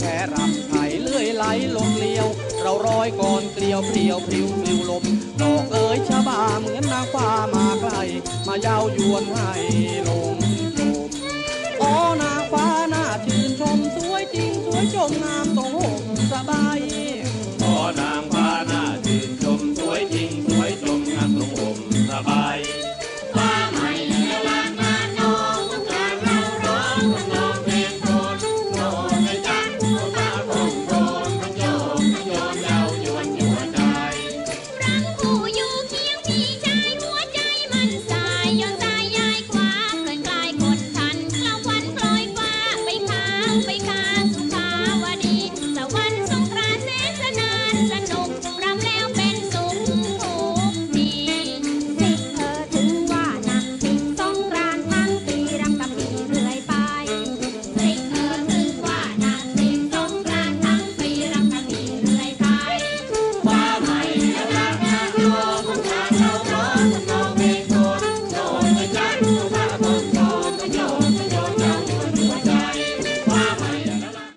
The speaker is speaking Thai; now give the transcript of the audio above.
แค่รำไผ่เลื่อยไหลลมเลียว เราร้อยก่อนเกลียวเปลียวพริ้วพลิวลมดอกเอ๋ยชะบาเหมือนนางฟ้ามาไกล มาเย้ายวนให้